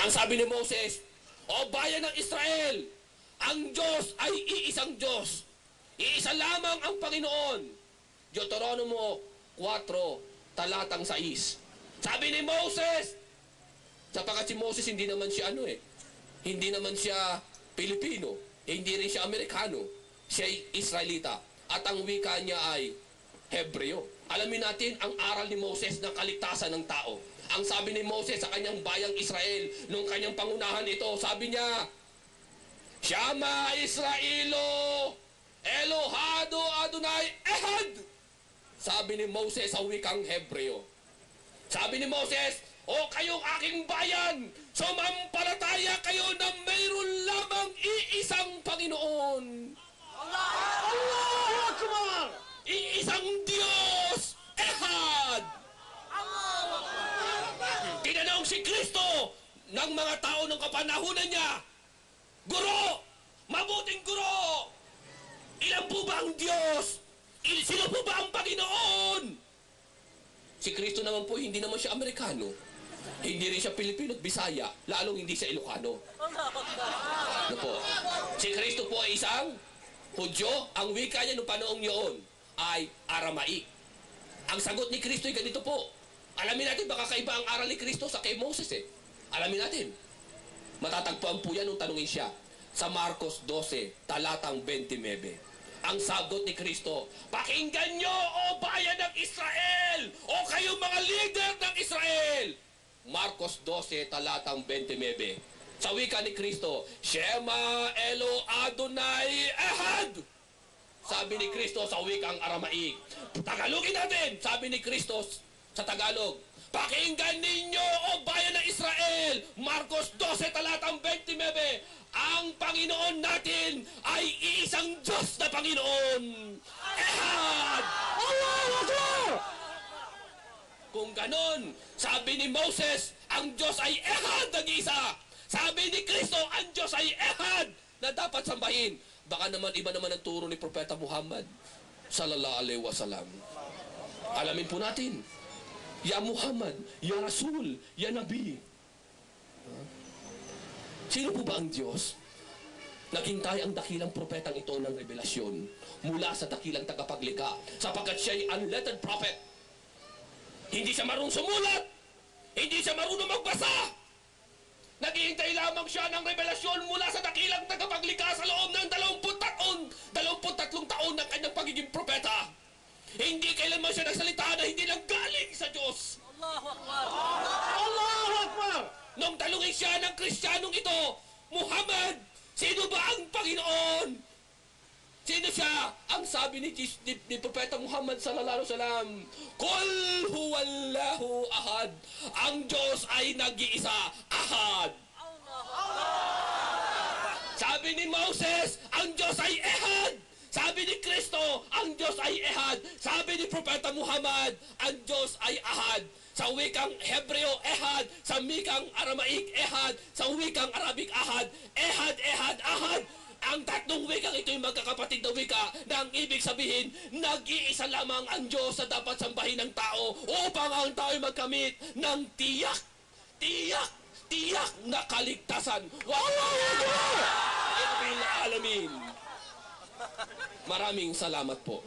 Ang sabi ni Moses, O bayan ng Israel, ang Diyos ay iisang Diyos. Iisa lamang ang Panginoon. Deuteronomo 4, talatang 6. Sabi ni Moses, sapagkat si Moses hindi naman siya ano eh, hindi naman siya Pilipino, hindi rin siya Amerikano, siya ay Israelita. At ang wika niya ay Hebreo. Alamin natin ang aral ni Moses ng kaligtasan ng tao. Ang sabi ni Moses sa kanyang bayang Israel, nung kanyang pangunahan ito, sabi niya, Shama Israelo, Elohado Adonai Ehad! Sabi ni Moses sa wikang Hebreo. Sabi ni Moses, O kayong aking bayan, sumampalataya kayo na mayroon lamang iisang Tinanong si Kristo ng mga tao ng kapanahunan niya, Guro! Mabuting guro! Ilan po ba ang Diyos? Sino po ba ang Panginoon? Si Kristo naman po, hindi naman siya Amerikano. Hindi rin siya Pilipino at Bisaya, lalong hindi siya Ilocano. Ano po? Si Kristo po ay isang Hudyo. Ang wika niya noong panoong yun ay Aramaik. Ang sagot ni Kristo ay ganito po. Alamin natin baka kaiba ang aral ni Kristo sa kay Moses eh. Alamin natin. Matatagpuan po yan nung tanungin siya sa Marcos 12, talatang 29. Ang sagot ni Kristo, Pakinggan nyo, o bayan ng Israel! O kayong mga leader ng Israel! Marcos 12, talatang 29. Sa wika ni Kristo, Shema Elo Adonai Ehad! Sabi ni Kristo sa wikang Aramaik. Tagalogin natin! Sabi ni Kristo sa Tagalog. Pakinggan ninyo, o bayan ng Israel! Marcos 12, talatang 29. Ang Panginoon natin ay iisang Diyos na Panginoon. Ehad! Allahu Akbar! Kung ganon, sabi ni Moses, ang Diyos ay ehad ang isa. Sabi ni Kristo, ang Diyos ay ehad na dapat sambahin. Baka naman iba naman ang turo ni Propeta Muhammad sallallahu alaihi wasallam. Alamin po natin. Ya Muhammad, Ya Rasul, Ya Nabi. Sino po ba ang Diyos? Naghintay ang dakilang propetang ito ng revelasyon mula sa dakilang tagapaglikha sapagkat siya ay unlettered prophet. Hindi siya marunong sumulat. Hindi siya marunong magbasa. Naghihintay lamang siya ng revelasyon mula sa dakilang tagapaglikha Allahu Akbar! Nung talungin siya ng Kristiyanong ito, Muhammad, sino ba ang Panginoon? Sino siya? Ang sabi ni, Jis- ni, ni Propeta Muhammad sallallahu alaihi wasallam, Kul huwallahu ahad. Ang Diyos ay nag-iisa, ahad. Sabi ni Moses, ang Diyos ay ehad. Sabi ni Kristo, ang Diyos ay ehad. Sabi ni Propeta Muhammad, ang Diyos ay ahad. Sa wikang Hebreo, ehad. Sa wikang Aramaik, ehad. Sa wikang Arabic, ahad. Ehad, ehad, ahad. Ang tatlong wikang ito yung magkakapatid na wika na ang ibig sabihin, nag-iisa lamang ang Diyos sa dapat sambahin ng tao upang ang tao ay magkamit ng tiyak, tiyak, tiyak na kaligtasan. Akbar! Ilabil alamin. Maraming salamat po.